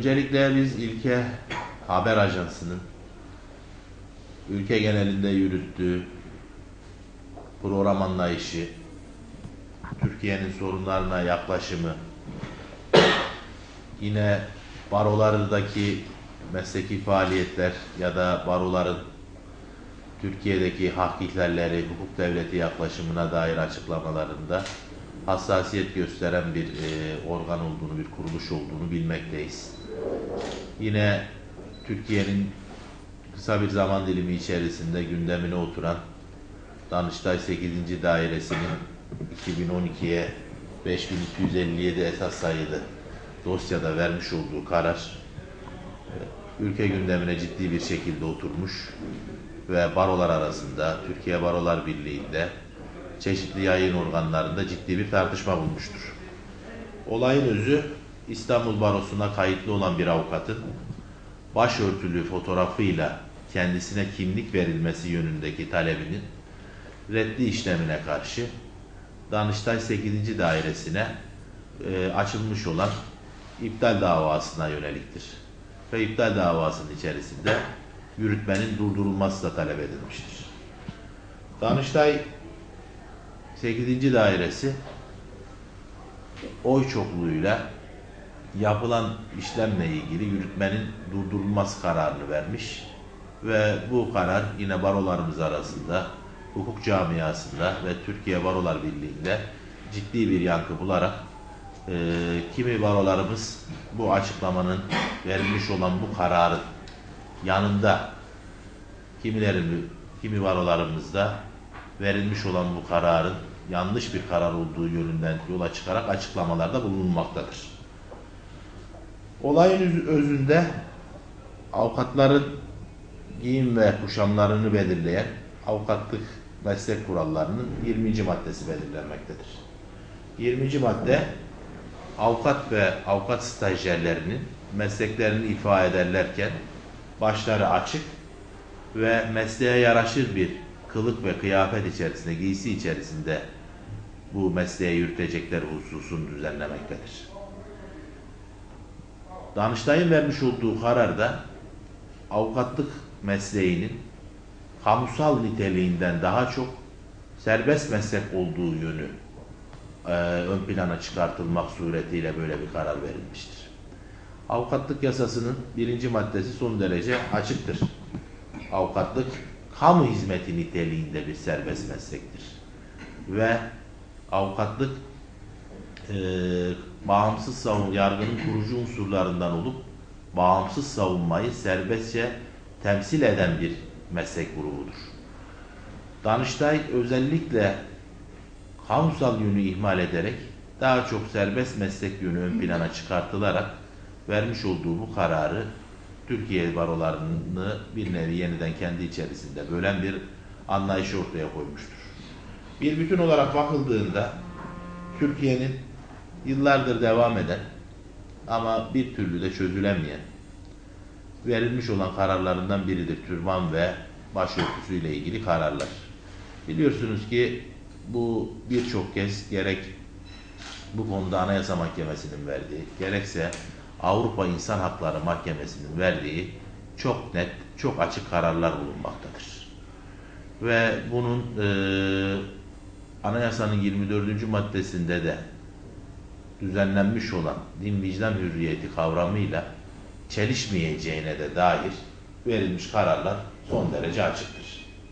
Öncelikle biz İlke Haber Ajansı'nın ülke genelinde yürüttüğü program anlayışı, Türkiye'nin sorunlarına yaklaşımı, yine barolardaki mesleki faaliyetler ya da baroların Türkiye'deki hak ihlalleri, hukuk devleti yaklaşımına dair açıklamalarında hassasiyet gösteren bir e, organ olduğunu, bir kuruluş olduğunu bilmekteyiz. Yine Türkiye'nin kısa bir zaman dilimi içerisinde gündemine oturan Danıştay 8. Dairesi'nin 2012'ye 5257 esas sayılı dosyada vermiş olduğu karar e, ülke gündemine ciddi bir şekilde oturmuş ve barolar arasında, Türkiye Barolar Birliği'nde, çeşitli yayın organlarında ciddi bir tartışma bulmuştur. Olayın özü İstanbul Barosu'na kayıtlı olan bir avukatın başörtülü fotoğrafıyla kendisine kimlik verilmesi yönündeki talebinin reddi işlemine karşı Danıştay 8. Dairesine e, açılmış olan iptal davasına yöneliktir. Ve iptal davasının içerisinde yürütmenin durdurulması da talep edilmiştir. Danıştay 8. Dairesi oy çokluğuyla yapılan işlemle ilgili yürütmenin durdurulması kararını vermiş ve bu karar yine barolarımız arasında, hukuk camiasında ve Türkiye Barolar Birliği'nde ciddi bir yankı bularak e, kimi barolarımız bu açıklamanın verilmiş olan bu kararın yanında kimilerin kimi barolarımızda verilmiş olan bu kararın yanlış bir karar olduğu yönünden yola çıkarak açıklamalarda bulunmaktadır. Olayın özünde avukatların giyim ve kuşamlarını belirleyen avukatlık meslek kurallarının 20. maddesi belirlenmektedir. 20. madde avukat ve avukat stajyerlerinin mesleklerini ifa ederlerken başları açık ve mesleğe yaraşır bir kılık ve kıyafet içerisinde, giysi içerisinde bu mesleğe yürütecekler hususunu düzenlemektedir. Danıştay'ın vermiş olduğu kararda avukatlık mesleğinin kamusal niteliğinden daha çok serbest meslek olduğu yönü e, ön plana çıkartılmak suretiyle böyle bir karar verilmiştir. Avukatlık yasasının birinci maddesi son derece açıktır. Avukatlık kamu hizmeti niteliğinde bir serbest meslektir. Ve avukatlık e, bağımsız savun yargının kurucu unsurlarından olup bağımsız savunmayı serbestçe temsil eden bir meslek grubudur. Danıştay özellikle kamusal yönü ihmal ederek daha çok serbest meslek yönü ön plana çıkartılarak vermiş olduğu bu kararı Türkiye barolarını bir nevi yeniden kendi içerisinde bölen bir anlayış ortaya koymuştur. Bir bütün olarak bakıldığında Türkiye'nin yıllardır devam eden ama bir türlü de çözülemeyen verilmiş olan kararlarından biridir türban ve başörtüsüyle ilgili kararlar. Biliyorsunuz ki bu birçok kez gerek bu konuda Anayasa Mahkemesi'nin verdiği, gerekse Avrupa İnsan Hakları Mahkemesi'nin verdiği çok net, çok açık kararlar bulunmaktadır. Ve bunun e, Anayasanın 24. maddesinde de düzenlenmiş olan din vicdan hürriyeti kavramıyla çelişmeyeceğine de dair verilmiş kararlar son derece açıktır.